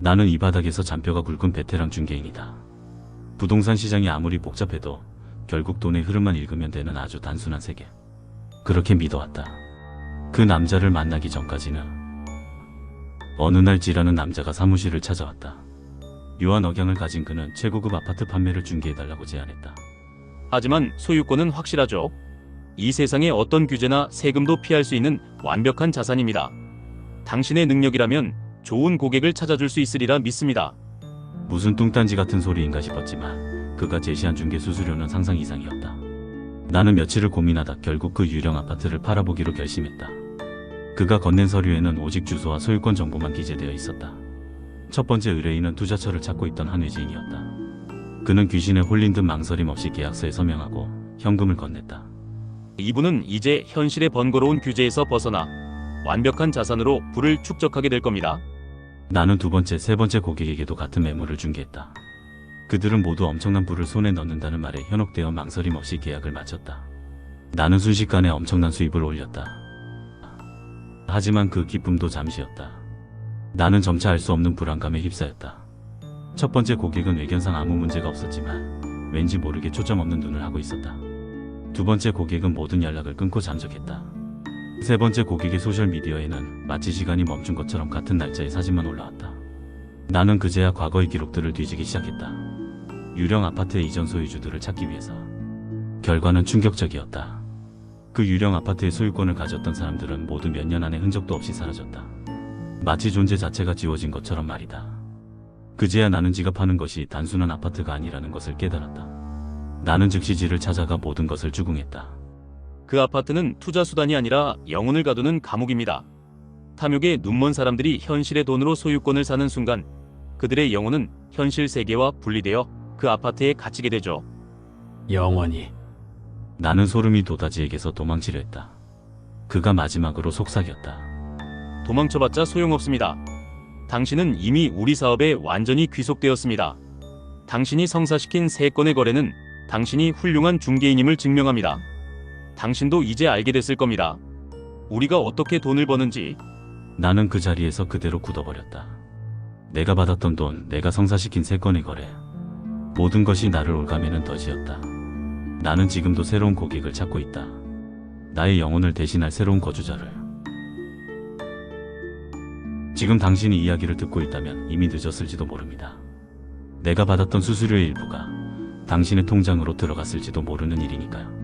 나는 이 바닥에서 잔뼈가 굵은 베테랑 중개인이다. 부동산 시장이 아무리 복잡해도 결국 돈의 흐름만 읽으면 되는 아주 단순한 세계. 그렇게 믿어왔다. 그 남자를 만나기 전까지는 어느 날 지라는 남자가 사무실을 찾아왔다. 유한 억양을 가진 그는 최고급 아파트 판매를 중개해달라고 제안했다. 하지만 소유권은 확실하죠. 이 세상의 어떤 규제나 세금도 피할 수 있는 완벽한 자산입니다. 당신의 능력이라면 좋은 고객을 찾아줄 수 있으리라 믿습니다. 무슨 뚱딴지 같은 소리인가 싶었지만 그가 제시한 중개 수수료는 상상 이상이었다. 나는 며칠을 고민하다 결국 그 유령 아파트를 팔아보기로 결심했다. 그가 건넨 서류에는 오직 주소와 소유권 정보만 기재되어 있었다. 첫 번째 의뢰인은 투자처를 찾고 있던 한 외지인이었다. 그는 귀신에 홀린 듯 망설임 없이 계약서에 서명하고 현금을 건넸다. 이분은 이제 현실의 번거로운 규제에서 벗어나 완벽한 자산으로 부를 축적하게 될 겁니다. 나는 두 번째, 세 번째 고객에게도 같은 매물을 중개했다. 그들은 모두 엄청난 부를 손에 넣는다는 말에 현혹되어 망설임 없이 계약을 마쳤다. 나는 순식간에 엄청난 수입을 올렸다. 하지만 그 기쁨도 잠시였다. 나는 점차 알 수 없는 불안감에 휩싸였다. 첫 번째 고객은 외견상 아무 문제가 없었지만 왠지 모르게 초점 없는 눈을 하고 있었다. 두 번째 고객은 모든 연락을 끊고 잠적했다. 세 번째 고객의 소셜미디어에는 마치 시간이 멈춘 것처럼 같은 날짜의 사진만 올라왔다. 나는 그제야 과거의 기록들을 뒤지기 시작했다. 유령 아파트의 이전 소유주들을 찾기 위해서. 결과는 충격적이었다. 그 유령 아파트의 소유권을 가졌던 사람들은 모두 몇 년 안에 흔적도 없이 사라졌다. 마치 존재 자체가 지워진 것처럼 말이다. 그제야 나는 지갑하는 것이 단순한 아파트가 아니라는 것을 깨달았다. 나는 즉시 지를 찾아가 모든 것을 추궁했다. 그 아파트는 투자 수단이 아니라 영혼을 가두는 감옥입니다. 탐욕에 눈먼 사람들이 현실의 돈으로 소유권을 사는 순간 그들의 영혼은 현실 세계와 분리되어 그 아파트에 갇히게 되죠. 영원히 나는 소름이 돋아지에게서 도망치려 했다. 그가 마지막으로 속삭였다. 도망쳐봤자 소용없습니다. 당신은 이미 우리 사업에 완전히 귀속되었습니다. 당신이 성사시킨 세 건의 거래는 당신이 훌륭한 중개인임을 증명합니다. 당신도 이제 알게 됐을 겁니다. 우리가 어떻게 돈을 버는지 나는 그 자리에서 그대로 굳어버렸다. 내가 받았던 돈, 내가 성사시킨 세 건의 거래. 모든 것이 나를 올가매는 덫이었다. 나는 지금도 새로운 고객을 찾고 있다. 나의 영혼을 대신할 새로운 거주자를. 지금 당신이 이야기를 듣고 있다면 이미 늦었을지도 모릅니다. 내가 받았던 수수료의 일부가 당신의 통장으로 들어갔을지도 모르는 일이니까요.